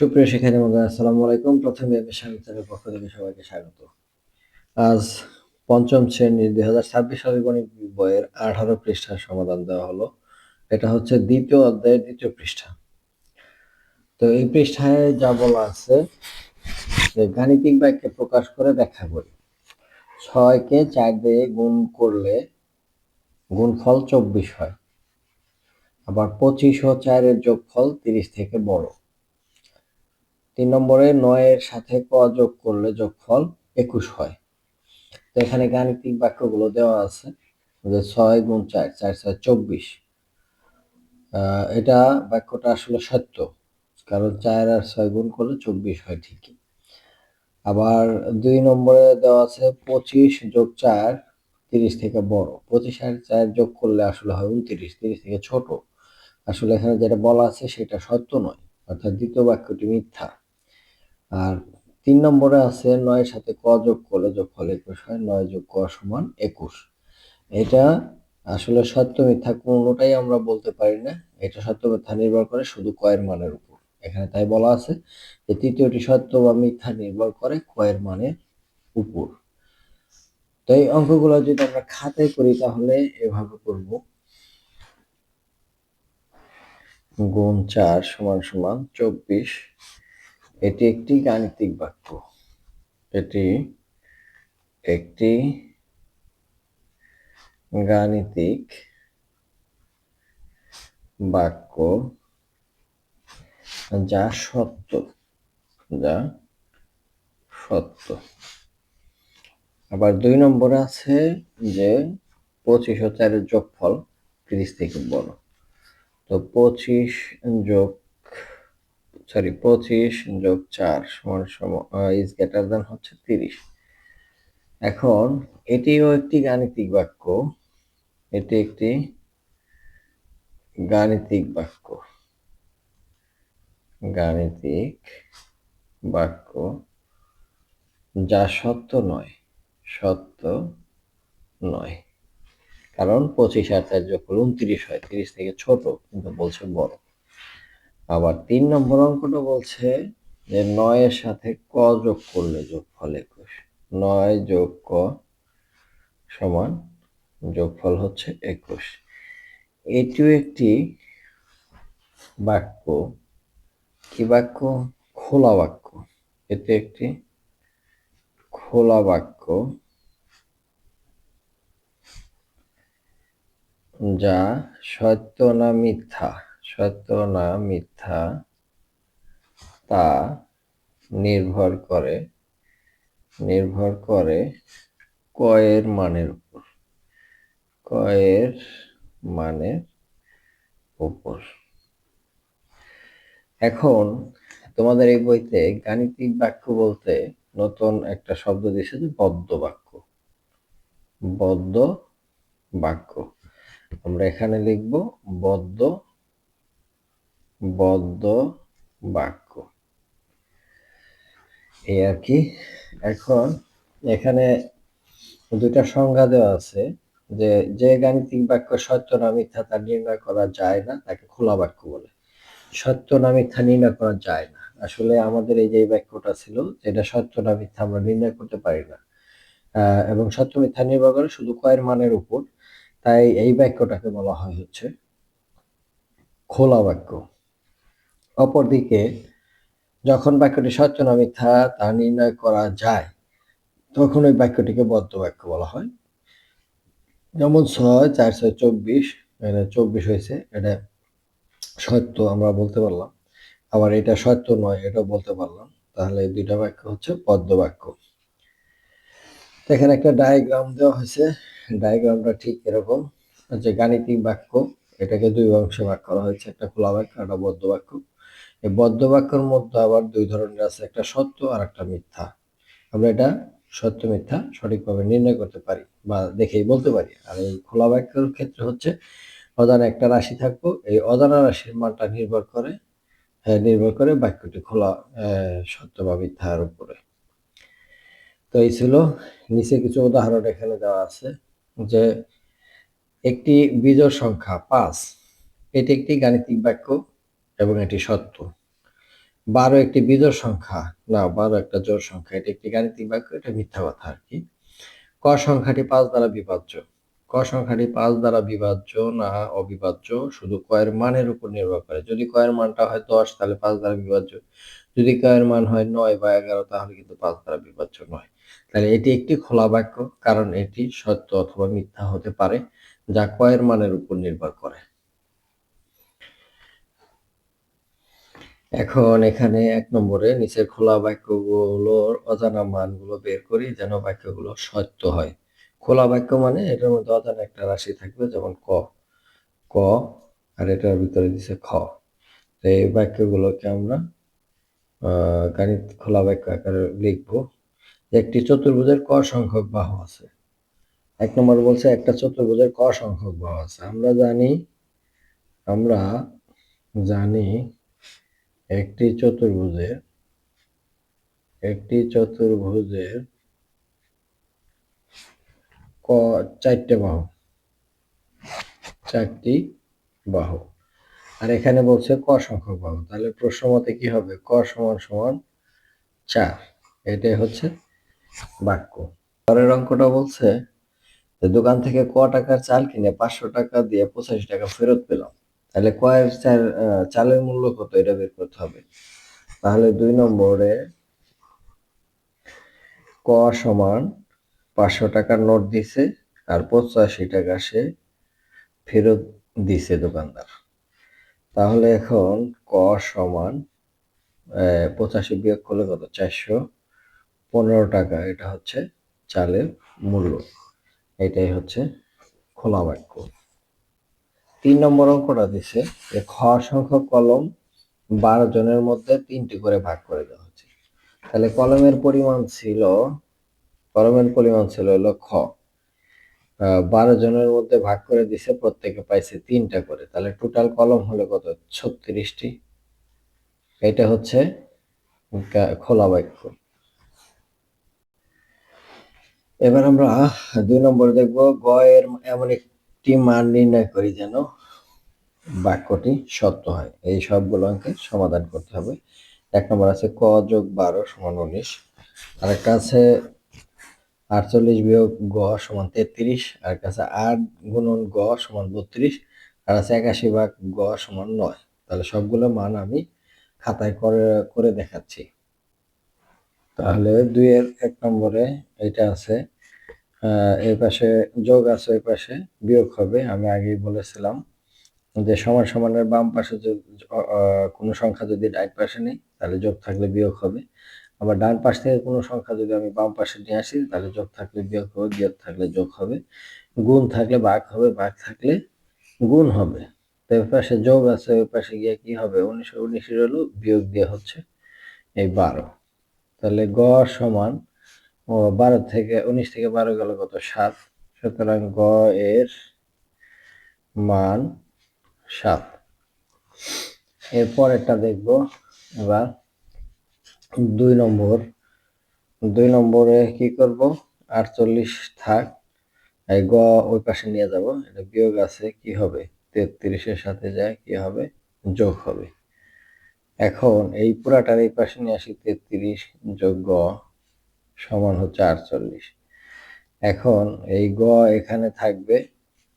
সুপ্রিয় শিক্ষার্থী বন্ধুরা, আসসালামু আলাইকুম। প্রথমে স্বাগতের পক্ষ থেকে সবাইকে স্বাগত। আজ পঞ্চম শ্রেণির দুই হাজার ছাব্বিশ সালের গণিত বইয়ের আঠারো পৃষ্ঠার সমাধান দেওয়া হলো। এটা হচ্ছে দ্বিতীয় অধ্যায়ের দ্বিতীয় পৃষ্ঠা। তো এই পৃষ্ঠায় যা বলা আছে, যে গাণিতিক বাক্যে প্রকাশ করে ব্যাখ্যা করি। ছয়কে চার দিয়ে গুণ করলে গুণফল চব্বিশ হয়। আবার পঁচিশ ও চারের যোগফল তিরিশ থেকে বড়। তিন নম্বরে নয়ের সাথে ক যোগ করলে যোগফল একুশ হয়। তো এখানে গাণিতিক বাক্যগুলো দেওয়া আছে, যে ছয় গুণ চার চার ছয় চব্বিশ। এটা বাক্যটা আসলে সত্য, কারণ চার আর ছয় গুণ করলে চব্বিশ হয় ঠিকই। আবার দুই নম্বরে দেওয়া আছে পঁচিশ যোগ চার, তিরিশ থেকে বড়। পঁচিশ আর চার যোগ করলে আসলে হয় উনত্রিশ, তিরিশ থেকে ছোট। আসলে এখানে যেটা বলা আছে সেটা সত্য নয়, অর্থাৎ দ্বিতীয় বাক্যটি মিথ্যা। আর তিন নম্বরে আছে নয়ের সাথে ক যোগ করলে যোগফল একুশ হয়, নয় যোগ ক সমান একুশ। এটা আসলে সত্য মিথ্যা কোনোটাই আমরা বলতে পারি না। এটা সত্য মিথ্যা নির্ভর করে শুধু কয়ের মানের উপর। এখানে তাই বলা আছে যে তৃতীয়টি সত্য বা মিথ্যা নির্ভর করে কয়ের মানের উপর। তো এই অঙ্কগুলো যদি আমরা খাতায় করি তাহলে এভাবে করব। গুণ চার সমান সমান চব্বিশ। এটি একটি গাণিতিক বাক্য। এটি একটি গাণিতিক বাক্য যা সত্য যা সত্য। আবার দুই নম্বরে আছে যে পঁচিশ ও চারের যোগফল তিরিশ থেকে বড়। তো পঁচিশ যোগ সরি, পঁচিশ যোগ চার সমান ইজ গ্রেটার দেন হচ্ছে তিরিশ। এখন, এটিও একটি গাণিতিক বাক্য। এটি একটি গাণিতিক বাক্য। গাণিতিক বাক্য। যা সত্য নয় সত্য নয়। কারণ পঁচিশ আর চার করলে উনত্রিশ হয়, তিরিশ থেকে ছোট, কিন্তু বলছে বড়। আবার তিন নম্বর অঙ্কটা বলছে যে নয়ের সাথে ক যোগ করলে যোগফল একুশ। নয় যোগ ক সমান যোগফল হচ্ছে একুশ। এটিও একটি বাক্য। কি বাক্য? খোলা বাক্য। এটি একটি খোলা বাক্য যা সত্য না মিথ্যা? সত্য না মিথ্যা তা নির্ভর করে নির্ভর করে কয়ের মানের উপর, কয়ের মানের উপর। এখন তোমাদের এই বইতে গাণিতিক বাক্য বলতে নতুন একটা শব্দ দিয়েছে যে বদ্ধ বাক্য। বদ্ধ বাক্য। আমরা এখানে লিখব বদ্ধ বদ্ধ বাক্য। এই আর কি। এখন এখানে দুটা সংজ্ঞা দেওয়া আছে যে যে গাণিতিক বাক্য সত্য না মিথ্যা তা নির্ণয় করা যায় না, তাকে খোলা বাক্য বলে। সত্য না মিথ্যা নির্ণয় করা যায় না। আসলে আমাদের এই যে বাক্যটা ছিল যেটা সত্য না মিথ্যা আমরা নির্ণয় করতে পারি না। এবং সত্য মিথ্যা নির্ভর করে শুধু কয়ের মানের উপর। তাই এই বাক্যটাকে বলা হয় হচ্ছে খোলা বাক্য। অপরদিকে যখন বাক্যটি সত্য না মিথ্যা তা নির্ণয় করা যায়, তখন ওই বাক্যটিকে বদ্ধ বাক্য বলা হয়। যেমন ছয় চার, ছয়, চব্বিশ এটা চব্বিশ হয়েছে, এটা সত্য আমরা বলতে পারলাম। আবার এটা সত্য নয়, এটাও বলতে পারলাম। তাহলে দুইটা বাক্য হচ্ছে পদ্ম বাক্য। এখানে একটা ডায়াগ্রাম দেওয়া হয়েছে। ডায়াগ্রামটা ঠিক এরকম। যে গাণিতিক বাক্য, এটাকে দুই অংশে ভাগ করা হয়েছে। একটা খোলা বাক্য, একটা বদ্ধ বাক্য। এই বদ্ধ বাক্যের মধ্যে আবার দুই ধরনের আছে, একটা সত্য আর একটা মিথ্যা। আমরা এটা সত্য, মিথ্যা সঠিকভাবে নির্ণয় করতে পারি বা দেখেই বলতে পারি। আর এই খোলা বাক্যের ক্ষেত্রে হচ্ছে অজানা একটা রাশি থাকব, এই অজানা রাশির মানটা নির্ভর করে নির্ভর করে বাক্যটি খোলা সত্য বা মিথ্যার উপরে। তো এই ছিল নিচে কিছু উদাহরণ এখানে দেওয়া আছে যে একটি বিজয় সংখ্যা পাঁচ, এটি একটি গাণিতিক বাক্য। এবং এটি সত্য। বারো একটি বিজোড় সংখ্যা। না, বারো একটা জোর সংখ্যা। এটি একটি গাণিতিক বাক্য, এটা মিথ্যা কথা আর কি। ক সংখ্যাটি পাঁচ দ্বারা বিভাজ্য। ক সংখ্যাটি পাঁচ দ্বারা বিভাজ্য না অবিভাজ্য, শুধু কয়ের মানের উপর নির্ভর করে। যদি কয়ের মানটা হয় দশ, তাহলে পাঁচ দ্বারা বিভাজ্য। যদি কয়ের মান হয় নয় বা এগারো, তাহলে কিন্তু পাঁচ দ্বারা বিভাজ্য নয়। তাহলে এটি একটি খোলা বাক্য, কারণ এটি সত্য অথবা মিথ্যা হতে পারে, যা কয়ের মানের উপর নির্ভর করে। এখন এখানে এক নম্বরে নিচের খোলা বাক্যগুলোর অজানা মানগুলো বের করি যেন বাক্যগুলো সত্য হয়। খোলা বাক্য মানে এটার মধ্যে অজানা একটা রাশি থাকবে যেমন ক। ক, আর এটার ভিতরে দিছে খ। তো এই বাক্যগুলোকে আমরা গাণিত খোলা বাক্য আকারে লিখব। একটি চতুর্ভুজের ক সংখ্যক বাহু আছে। এক নম্বর বলছে একটা চতুর্ভুজের ক সংখ্যক বাহু আছে। আমরা জানি আমরা জানি একটি চতুর্ভুজের একটি চতুর্ভুজের ক, চারটে বাহু। চারটি বাহু। আর এখানে বলছে ক সংখ্যক বাহু। তাহলে প্রশ্ন মতে কি হবে? ক সমান সমান চার। এটাই হচ্ছে বাক্য। পরের অঙ্কটা বলছে দোকান থেকে ক টাকার চাল কিনে পাঁচশো টাকা দিয়ে পঁচাশি টাকা ফেরত পেলাম। তাহলে কয়ের চাল চালের মূল্য কত? এটা বের করতে হবে। তাহলে দুই নম্বরে ক সমান পাঁচশো টাকার নোট দিছে আর পঁচাশি টাকা সে ফেরত দিছে দোকানদার। তাহলে এখন ক সমান পঁচাশি বিয়োগ করলে কত? চারশো পনেরো টাকা। এটা হচ্ছে চালের মূল্য। এটাই হচ্ছে খোলা বাক্য। তিন নম্বর অঙ্কটা দিছে যে খ সংখ্যক কলম বারো জনের মধ্যে তিনটি করে ভাগ করে দেওয়া হচ্ছে। তাহলে কলমের পরিমাণ ছিল, কলমের পরিমাণ ছিল হলো খ। বারো জনের মধ্যে ভাগ করে দিছে, প্রত্যেকে পাইছে তিনটা করে। তাহলে টোটাল কলম হলো কত? ছত্রিশটি। এটা হচ্ছে খোলা বাক্য। এবার আমরা দুই নম্বর দেখব, গ এর এমন একটি মান নির্ণয় করি যেন বাক্যটি সত্য হয়। এই সবগুলো অঙ্কে সমাধান করতে হবে। এক নম্বর আছে ক যোগ বারো সমান উনিশ। আরেকটা আছে আটচল্লিশ বিয়োগ গ সমান তেত্রিশ। আর কাছে আট গুণন গ সমান বত্রিশ। আর আছে একাশি ভাগ গ সমান নয়। তাহলে সবগুলো মান আমি খাতায় করে করে দেখাচ্ছি। তাহলে দুইয়ের এক নম্বরে এটা আছে এই পাশে যোগ আছে ওই পাশে, বিয়োগ হবে, আমি আগেই বলেছিলাম যে সমান সমানের বাম পাশে কোনো সংখ্যা যদি ডান পাশে নেই, তাহলে যোগ থাকলে বিয়োগ হবে। আবার ডান পাশ থেকে কোনো সংখ্যা যদি আমি বাম পাশে নিয়ে আসি, তাহলে যোগ থাকলে বিয়োগ হবে, বিয়োগ থাকলে যোগ হবে। গুণ থাকলে ভাগ হবে ভাগ থাকলে গুণ হবে। তো ওই পাশে যোগ আছে, ওই পাশে গিয়ে কি হবে? উনিশশো উনিশের হলো বিয়োগ দিয়ে হচ্ছে এই বারো। তাহলে গ সমান ও বারো থেকে, উনিশ থেকে বারো গেল কত? সাত। সুতরাং গ এর মান সাত। এরপরেরটা দেখব। এবার দুই নম্বর। দুই নম্বরে কি করব? আটচল্লিশ থাক। গ ওই পাশে নিয়ে যাব। এটা বিয়োগ আছে, কি হবে? তেত্রিশের সাথে যায়, কি হবে? যোগ হবে। এখন এই পুরাটার এই পাশে নিয়ে আসি তেত্রিশ যোগ গ। সমান হচ্ছে আটচল্লিশ। এখন এই গ এখানে থাকবে,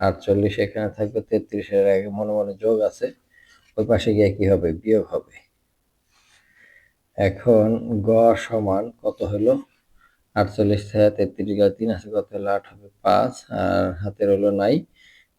আটচল্লিশ এখানে থাকবে তেত্রিশের আগে মনে মনে যোগ আছে, ওই পাশে গিয়ে কি হবে? বিয়োগ হবে। এখন গ সমান কত হলো? আটচল্লিশ থেকে তেত্রিশ গেলে তিন আছে, কত হলো? আট হবে পাঁচ, আর হাতের হলো নাই,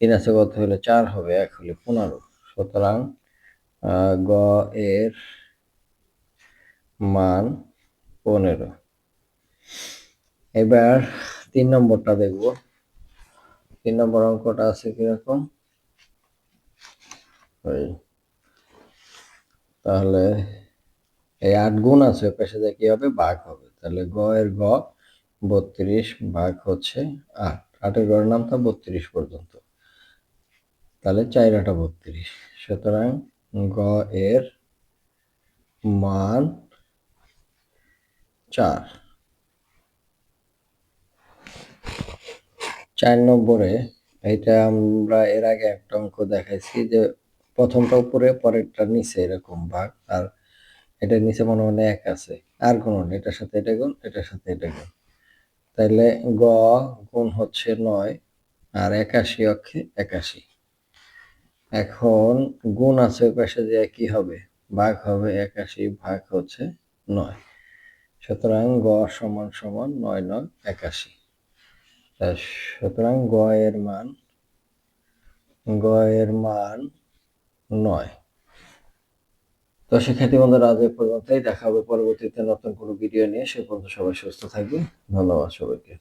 তিন আছে, কত হলো? চার হবে, এক হলে পনেরো। সুতরাং গ এর মান পনেরো। এবার তিন নম্বরটা দেখব। তিন নম্বর অঙ্কটা আছে কীরকম? তাহলে এই আট গুণ আছে, পেশে যে কি হবে? বাঘ হবে। তাহলে গ এর গ, বত্রিশ, বাঘ হচ্ছে আট। আটের গড়ের তো বত্রিশ পর্যন্ত। তাহলে চার আটা বত্রিশ। সুতরাং গ এর মান চার। চার নম্বরে এটা আমরা এর আগে একটা অঙ্ক দেখাইছি যে প্রথমটা উপরে, পরেরটা নিচে এরকম ভাগ, আর এটার নিচে মনে মনে এক আছে। আর গুণন এটার সাথে এটা গুণ, এটার সাথে এটা গুণ। তাইলে গ গুণ হচ্ছে নয়, আর একাশি অক্ষে একাশি। এখন গুণ আছে ওই পাশে যে কি হবে? ভাগ হবে একাশি, ভাগ হচ্ছে নয়। সুতরাং গ সমান সমান নয় নয় একাশি। সুতরাং গয়ের মান গয়ের মান নয়। তো শিক্ষার্থী বন্ধুরা, আজ পর্যন্তই। দেখা হবে পরবর্তীতে নতুন কোনো ভিডিও নিয়ে। সে পর্যন্ত সবাই সুস্থ থাকবে ধন্যবাদ সবাইকে।